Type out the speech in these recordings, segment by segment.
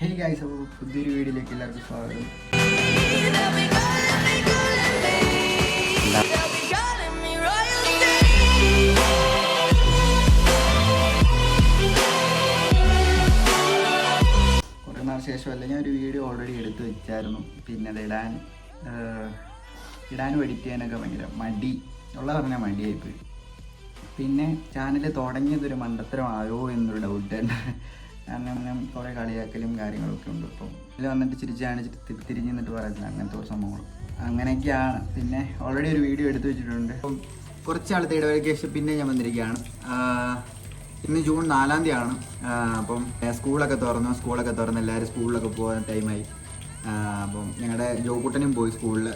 Hey guys അപ്പോൾ പുതിയൊരു വീഡിയോയിലേക്ക് എല്ലാവർക്കും സ്വാഗതം. കുറേ നാൾ ശേഷമല്ല ഞാൻ ഒരു വീഡിയോ ഓൾറെഡി എടുത്തു വെച്ചായിരുന്നു. പിന്നെ അത് ഇടാൻ ഇടാനും എഡിറ്റ് ചെയ്യാനൊക്കെ ഭയങ്കര മടി. ഉള്ള പറഞ്ഞാൽ മടിയായിപ്പോയി. പിന്നെ ചാനൽ തുടങ്ങിയതൊരു മണ്ടത്തരമായോ എന്നൊരു ഡൗട്ട് കാരണം ഞാൻ കുറേ കളിയാക്കലും കാര്യങ്ങളൊക്കെ ഉണ്ട്. അപ്പോൾ ഇതിൽ വന്നിട്ട് ചിരിച്ചാണ് തിരിഞ്ഞ് നിന്നിട്ട് പറയുന്നത് അങ്ങനത്തെ ഒരു സംഭവങ്ങൾ അങ്ങനെയൊക്കെയാണ്. പിന്നെ ഓൾറെഡി ഒരു വീഡിയോ എടുത്തു വെച്ചിട്ടുണ്ട്. അപ്പം കുറച്ച് നാളത്തെ ഇടവേളയ്ക്ക് ശേഷം പിന്നെ ഞാൻ വന്നിരിക്കുകയാണ്. ഇന്ന് ജൂൺ നാലാം തീയതിയാണ്. അപ്പം സ്കൂളൊക്കെ തുറന്നു. സ്കൂളൊക്കെ തുറന്ന് എല്ലാവരും സ്കൂളിലൊക്കെ പോകുന്ന ടൈമായി അപ്പം ഞങ്ങളുടെ ജോക്കുട്ടനും പോയി സ്കൂളിൽ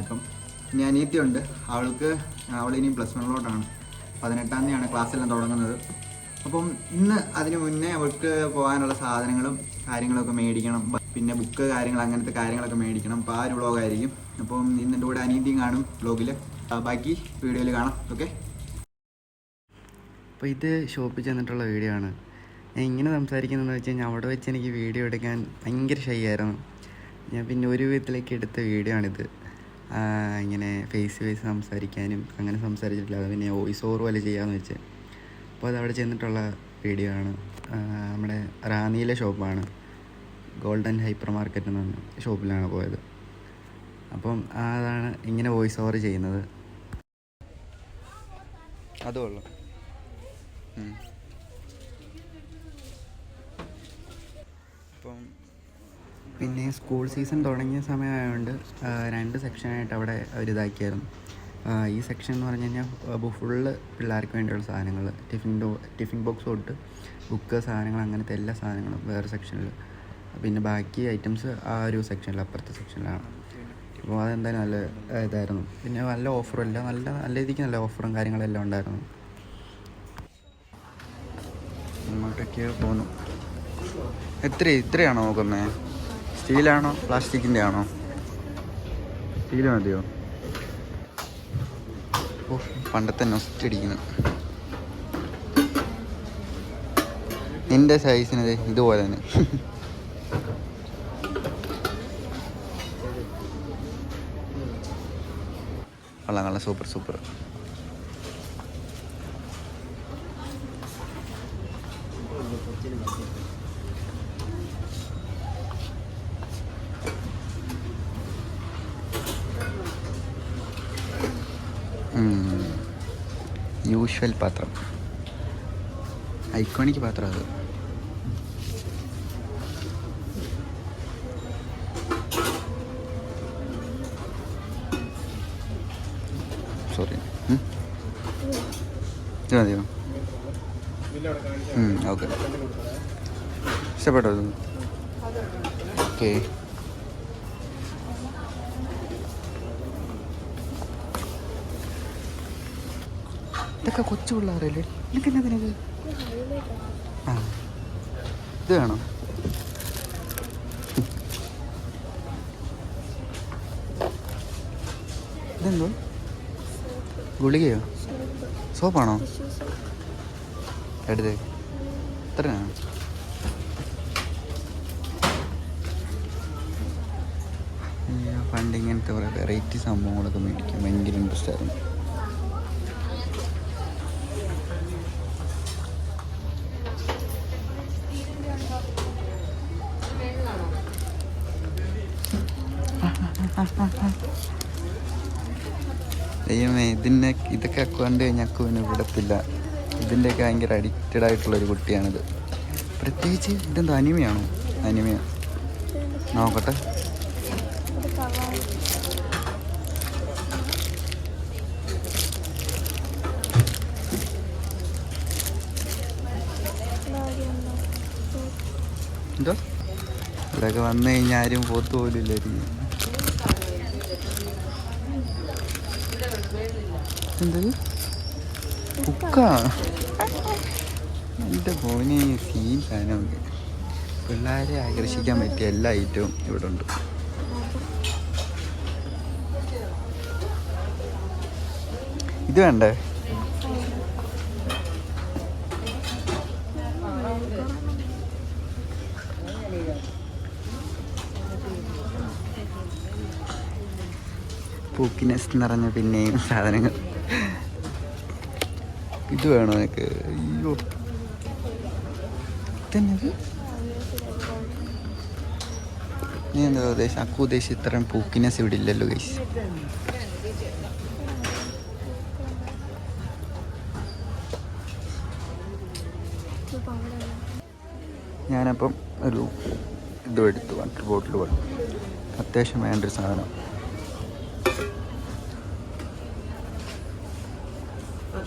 ഇപ്പം ഞാൻ അനീത്തിയുണ്ട് അവൾക്ക് അവൾ ഇനി പ്ലസ് വണ്ണിലോട്ടാണ് പതിനെട്ടാം തീയതിയാണ് ക്ലാസ്സെല്ലാം തുടങ്ങുന്നത്. അപ്പം ഇന്ന് അതിനു മുന്നേ അവൾക്ക് പോകാനുള്ള സാധനങ്ങളും കാര്യങ്ങളൊക്കെ മേടിക്കണം. പിന്നെ ബുക്ക് കാര്യങ്ങൾ അങ്ങനത്തെ കാര്യങ്ങളൊക്കെ മേടിക്കണം. അപ്പോൾ ആ ഒരു വ്ളോഗായിരിക്കും അപ്പം ഇന്നിന്റെ കൂടെ അനീതിയും കാണും വ്ളോഗിൽ ബാക്കി വീഡിയോയിൽ കാണാം. ഓക്കെ? അപ്പോൾ ഇത് ഷോപ്പിൽ ചെന്നിട്ടുള്ള വീഡിയോ ആണ്. ഞാൻ ഇങ്ങനെ സംസാരിക്കുന്നതെന്ന് വെച്ച് കഴിഞ്ഞാൽ അവിടെ വെച്ച് എനിക്ക് വീഡിയോ എടുക്കാൻ ഭയങ്കര ഷൈ ആയിരുന്നു ഞാൻ പിന്നെ ഒരു വിധത്തിലേക്ക് എടുത്ത വീഡിയോ ആണിത്. ഇങ്ങനെ ഫേസ് ടു ഫേസ് സംസാരിക്കാനും അങ്ങനെ സംസാരിച്ചിട്ടില്ല. പിന്നെ വോയിസ് ഓവർ പോലെ ചെയ്യാമെന്ന് വെച്ച്. അപ്പോൾ അത് അവിടെ ചെന്നിട്ടുള്ള വീഡിയോ ആണ്. നമ്മുടെ റാന്നിയിലെ ഷോപ്പാണ് ഗോൾഡൻ ഹൈപ്പർ മാർക്കറ്റ് എന്ന് പറഞ്ഞ ഷോപ്പിലാണ് പോയത്. അപ്പം അതാണ് ഇങ്ങനെ വോയിസ് ഓവർ ചെയ്യുന്നത് അതുള്ളൂ അപ്പം പിന്നെ സ്കൂൾ സീസൺ തുടങ്ങിയ സമയമായതുകൊണ്ട് രണ്ട് സെക്ഷനായിട്ട് അവിടെ ആ, ഈ സെക്ഷൻ എന്ന് പറഞ്ഞു കഴിഞ്ഞാൽ ഫുള്ള് പിള്ളേർക്ക് വേണ്ടിയുള്ള സാധനങ്ങൾ ടിഫിൻ ഡോ ടിഫിൻ ബോക്സ് തൊട്ട് ബുക്ക് സാധനങ്ങൾ അങ്ങനത്തെ എല്ലാ സാധനങ്ങളും വേറെ സെക്ഷനിൽ പിന്നെ ബാക്കി ഐറ്റംസ് ആ ഒരു സെക്ഷനിൽ അപ്പുറത്തെ സെക്ഷനിലാണ് അപ്പോൾ അതെന്തായാലും നല്ല ഇതായിരുന്നു. പിന്നെ നല്ല ഓഫറും എല്ലാം നല്ല നല്ല രീതിക്ക് നല്ല ഓഫറും കാര്യങ്ങളെല്ലാം ഉണ്ടായിരുന്നു. അങ്ങോട്ടൊക്കെ പോന്നു. എത്ര ഇത്രയാണോ നോക്കുന്നത് സ്റ്റീലാണോ പ്ലാസ്റ്റിക്കിന്റെ ആണോ സ്റ്റീൽ മതിയോ? പണ്ടത്തെ നൊസ്റ്റ് അടിക്കുന്നു നിന്റെ സൈസിന് ദേ ഇതുപോലെ തന്നെ. കൊള്ളാം കൊള്ളാം സൂപ്പർ സൂപ്പർ യൂഷ്വൽ പാത്രം. ഐക്കോണിക് പാത്രം അത്. സോറി ഇത് മതിയോ? ഓക്കെ ഇഷ്ടപ്പെട്ടോ ഓക്കെ ഇതൊക്കെ കൊച്ചു പിള്ളേരല്ലേ നിനക്ക്? എന്നാ നിനക്ക് ആ. ഇത് വേണോ. ഇതെന്തോ? ഗുളികയോ? സോപ്പാണോ? എടുത്തേ. എത്രയാണ് ഫണ്ട് ഇങ്ങനത്തെ കുറേ വെറൈറ്റി സംഭവങ്ങളൊക്കെ മേടിക്കാൻ ഭയങ്കര ഇൻട്രസ്റ്റ് ആയിരുന്നു. ദൈവമേ ഇതിനെ ഇതൊക്കെ കണ്ടു കഴിഞ്ഞാൽ അക്കുവിനെ വിടത്തില്ല. ഇതിന്റെയൊക്കെ ഭയങ്കര അഡിക്റ്റഡ് ആയിട്ടുള്ളൊരു കുട്ടിയാണിത്. പ്രത്യേകിച്ച് ഇതെന്താ അനിമയാണോ? അനിമയ. നോക്കട്ടെ. എന്തോ? ഇവിടെയൊക്കെ വന്നു കഴിഞ്ഞാൽ ആരും പോത്തു പോലും ഇല്ലായിരിക്കും എന്ത് ബുക്കാ എന്റെ ഫോന് സീൻ സാധനമുണ്ട് പിള്ളേരെ ആകർഷിക്കാൻ പറ്റിയ എല്ലാ ഐറ്റവും ഇവിടെ ഉണ്ട്. ഇത് വേണ്ടേ? പൂക്കിനെസ് നിറഞ്ഞ പിന്നെയും സാധനങ്ങൾ. ഇത് വേണോ നിനക്ക്? അയ്യോ. നീ എന്താ ഉദ്ദേശം? അക്കു ഉദ്ദേശിച്ച് ഇത്രയും പൂക്കിനെസ് ഇവിടെ ഇല്ലല്ലോ ഗൈസ് ഞാനപ്പം ഒരു ഇതും എടുത്തു വാട്ടർ ബോട്ടിൽ പോലെ. അത്യാവശ്യം വേണ്ട ഒരു സാധനം.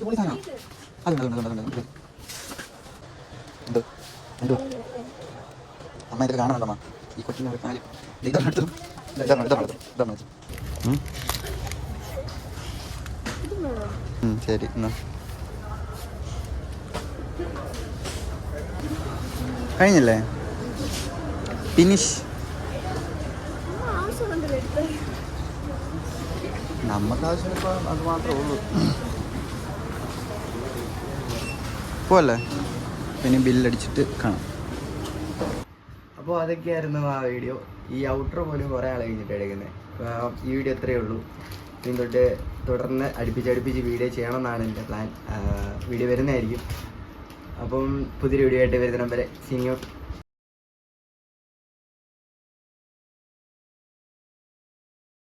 പൊളി സാധനമാ. അതുണ്ട്, അതുണ്ട്, അതുണ്ട്, അതുണ്ട്. എന്തോ? എന്തോ? അമ്മ ഇതിൽ ഈ കൊച്ചിനെ ഒരു കാര്യം ഇതാണ് എടുത്തു ഇതാണ് ഇതാണ് എടുത്തു ഇതാണ് എടുത്തു ഉം. ഉം, ശരി എന്നാ കഴിഞ്ഞല്ലേ ഫിനിഷ് നമുക്ക് ആവശ്യം ഇപ്പോൾ അത് മാത്രമേ ഉള്ളൂ. പോവല്ലേ? പിന്നെ ബില്ലടിച്ചിട്ട് കാണാം. അപ്പോൾ അതൊക്കെയായിരുന്നു ആ വീഡിയോ. ഈ ഔട്ടർ പോലും കുറേ ആൾ കഴിഞ്ഞിട്ട് എടുക്കുന്നത് ഈ വീഡിയോ എത്രയേ ഉള്ളൂ. ഇനി തൊട്ട് തുടർന്ന് അടുപ്പിച്ച് അടുപ്പിച്ച് വീഡിയോ ചെയ്യണമെന്നാണ് എന്റെ പ്ലാൻ വീഡിയോ വരുന്നതായിരിക്കും. അപ്പം പുതിയൊരു വീഡിയോ ആയിട്ട് വരുന്ന നമ്പർ സീനിയോർ